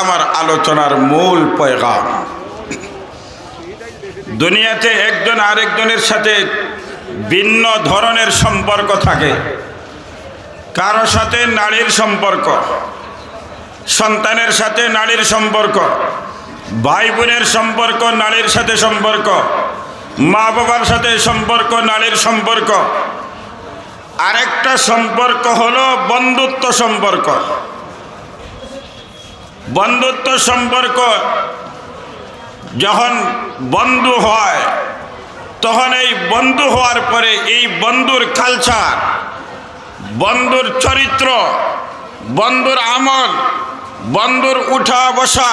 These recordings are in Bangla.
আমার আলোচনার মূল পয়গাম। দুনিয়াতে একজন আরেকজনের সাথে ভিন্ন ধরনের সম্পর্ক থাকে। কারও সাথে নারীর সম্পর্ক, সন্তানের সাথে নারীর সম্পর্ক ভাই বোনের সম্পর্ক, নারীর সাথে সম্পর্ক মা বাবার সাথে সম্পর্ক, নারীর সম্পর্ক। আরেকটা সম্পর্ক হলো বন্ধুত্ব সম্পর্ক। বন্ধুত্ব সম্পর্ক যখন বন্ধু হয়, তখন এই বন্ধু হওয়ার পরে এই বন্ধুর কালচার বন্ধুর চরিত্র, বন্ধুর আমল, বন্ধুর উঠা বসা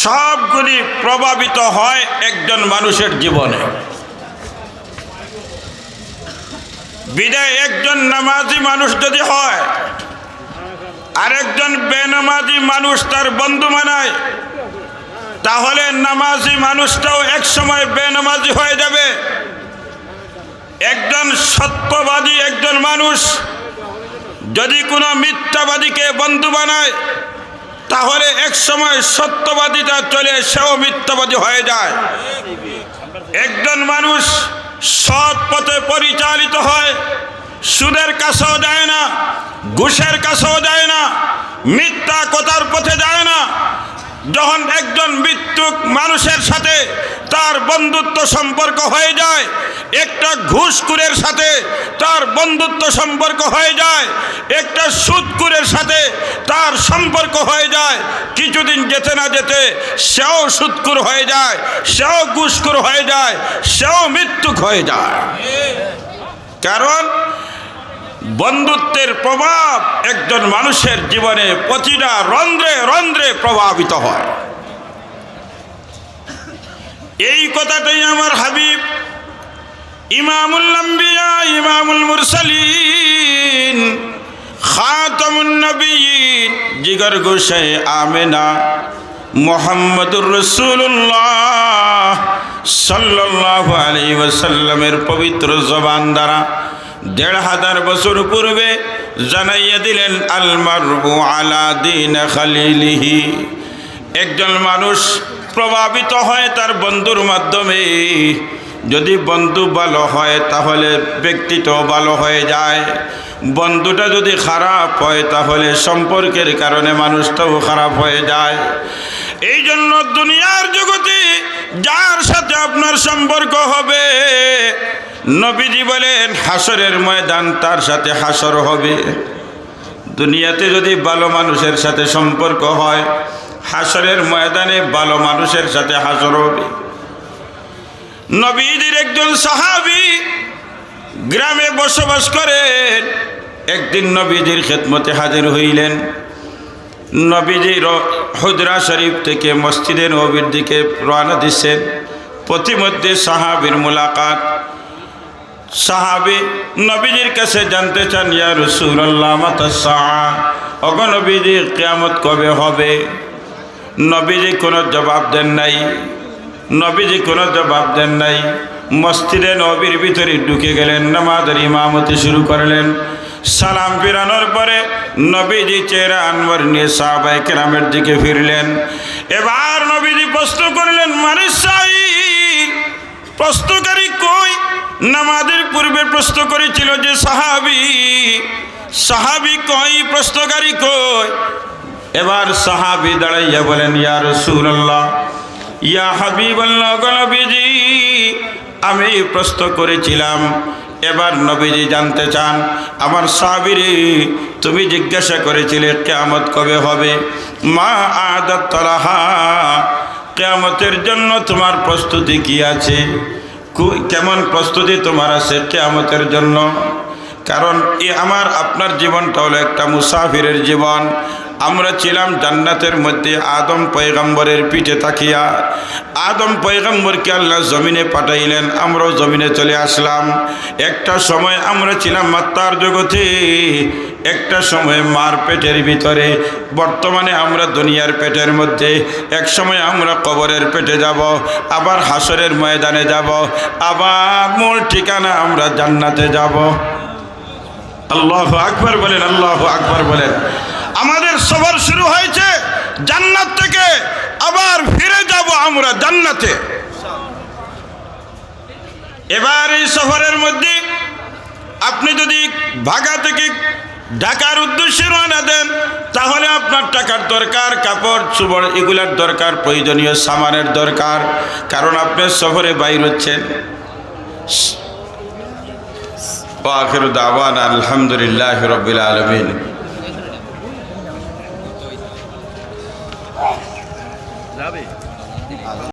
সবগুলি প্রভাবিত হয় একজন মানুষের জীবনে। বিদায় একজন নামাজি মানুষ যদি হয় আরেকজন বেনামাজি মানুষ তার বন্ধু মানায়, তাহলে নামাজি মানুষটাও এক সময় বেনামাজি হয়ে যাবে। একজন সত্যবাদী একজন মানুষ যদি কোনো মিথ্যাবাদীকে বন্ধু বানায়, তাহলে এক সময় সত্যবাদীটা চলে সেও মিথ্যাবাদী হয়ে যায়। একজন মানুষ সৎ পথে পরিচালিত সুদের কাছেও যায় না, ঘুষের কাছেও যায় না, মিথ্যা কথার পথে যায় না। যখন একজন মৃত্যুক মানুষের সাথে তার বন্ধুত্ব সম্পর্ক হয়ে যায়, একটা ঘুষকুরের সাথে তার বন্ধুত্ব সম্পর্ক হয়ে যায়, একটা সুদকুরের সাথে তার সম্পর্ক হয়ে যায়, কিছুদিন যেতে না যেতে সেও সুদকুর হয়ে যায়, সেও ঘুষকুর হয়ে যায়, সেও মৃত্যুক হয়ে যায়। কারণ বন্ধুত্বের প্রভাব একজন মানুষের জীবনে প্রতিটা রন্ধ্রে রন্ধ্রে প্রভাবিত হয়। এই কথাটাই আমার হাবিব, ইমামুল আম্বিয়া, ইমামুল মুরসালিন খাতামুন্নবীন জিগর গোসাই আমেনা, মোহাম্মদুর রসুল্লাহ সাল্লাল্লাহু আলাইহি ওয়াসাল্লামের পবিত্র জবান দ্বারা দেড় হাজার বছর পূর্বে জানাইয়া দিলেন আলমারু আলা দিন খালিলিহি। একজন মানুষ প্রভাবিত হয় তার বন্ধুর মাধ্যমে। যদি বন্ধু ভালো হয়, তাহলে ব্যক্তিটাও ভালো হয়ে যায়। বন্ধুটা যদি খারাপ হয়, তাহলে সম্পর্কের কারণে মানুষটাও খারাপ হয়ে যায়। এই জন্য দুনিয়ার জগতে যার সাথে আপনার সম্পর্ক হবে নবীজি বলেন হাসরের ময়দান তার সাথে হাসর হবে। দুনিয়াতে যদি ভালো মানুষের সাথে সম্পর্ক হয় হাসরের ময়দানে ভালো মানুষের সাথে হাসর হবে। নবীজির একজন সাহাবি গ্রামে বসবাস করেন। একদিন নবীজির খেদমতে হাজির হইলেন। নবীজি হুদরা শরীফ থেকে মসজিদে নবীর দিকে রওনা দিচ্ছেন। প্রতিমধ্যে সাহাবির মোলাকাত। সাহাবি নবীজির কাছে জানতে চান, ইয়া রসুল্লাহ অগনবীজি কেয়ামত কবে হবে? নবীজি কোনো জবাব দেন নাই। নবীজি কোনো জবাব দেন নাই। মসজিদে নবীর ভিতরে ঢুকে গেলেন, নামাজের ইমামতি শুরু করলেন। সালাম ফিরানোর পরে নবীজি চেহারা আনবার নিয়ে সাহাবাই কেরামের দিকে ফিরলেন। এবার নবীজি প্রশ্ন করলেন মানুষ প্রশ্নকারী নামাজের পূর্বে প্রশ্ন করেছিল যে, সাহাবি সাহাবি কই? প্রশ্নকারী কই? এবার সাহাবি দাঁড়াইয়া বলেন, ইয়া রসুল্লাহ ইয়া হাবিবাল্লাহ নবীজি, আমি প্রশ্ন করেছিলাম। এবার নবীজি জানতে চান, আমার সাহাবিরে তুমি জিজ্ঞাসা করেছিলে, কেয়ামত কবে হবে? মা আদাত তলাহা, কেয়ামতের জন্য তোমার প্রস্তুতি কি আছে? কেমন প্রস্তুতি তোমার আছে কেয়ামতের জন্য? কারণ এ আমার, আপনার জীবনটা হলো একটা মুসাফিরের জীবন। আমরা ছিলাম জান্নাতের মধ্যে আদম পয়গম্বরের পিঠে তাকিয়া। আদম পয়গম্বরকে আল্লাহ জমিনে পাঠাইলেন, আমরাও জমিনে চলে আসলাম। একটা সময় আমরা ছিলাম মাত্রার জগতে। একটা সময় মার পেটের ভিতরে। বর্তমানে আমরা দুনিয়ার পেটের মধ্যে, এক সময় আমরা কবরের পেটে যাব, আবার হাসরের ময়দানে যাব, আবার মূল ঠিকানা আমরা জান্নাতে যাব। আল্লাহ আকবর বলেন, আল্লাহ আকবর বলেন। আমাদের সবার শুরু হয়েছে জান্নাত থেকে, আবার ফিরে যাব আমরা জান্নাতে। এবার এই সফরের মধ্যে আপনি যদি ভাগা থেকে ঢাকার উদ্দেশ্যে রওনা দেন, তাহলে আপনার টাকার দরকার, কাপড় চুবড় এগুলার দরকার, প্রয়োজনীয় সামানের দরকার, কারণ আপনি সফরে বাইর হচ্ছেন। আলহামদুলিল্লাহ রবিল আলমিন।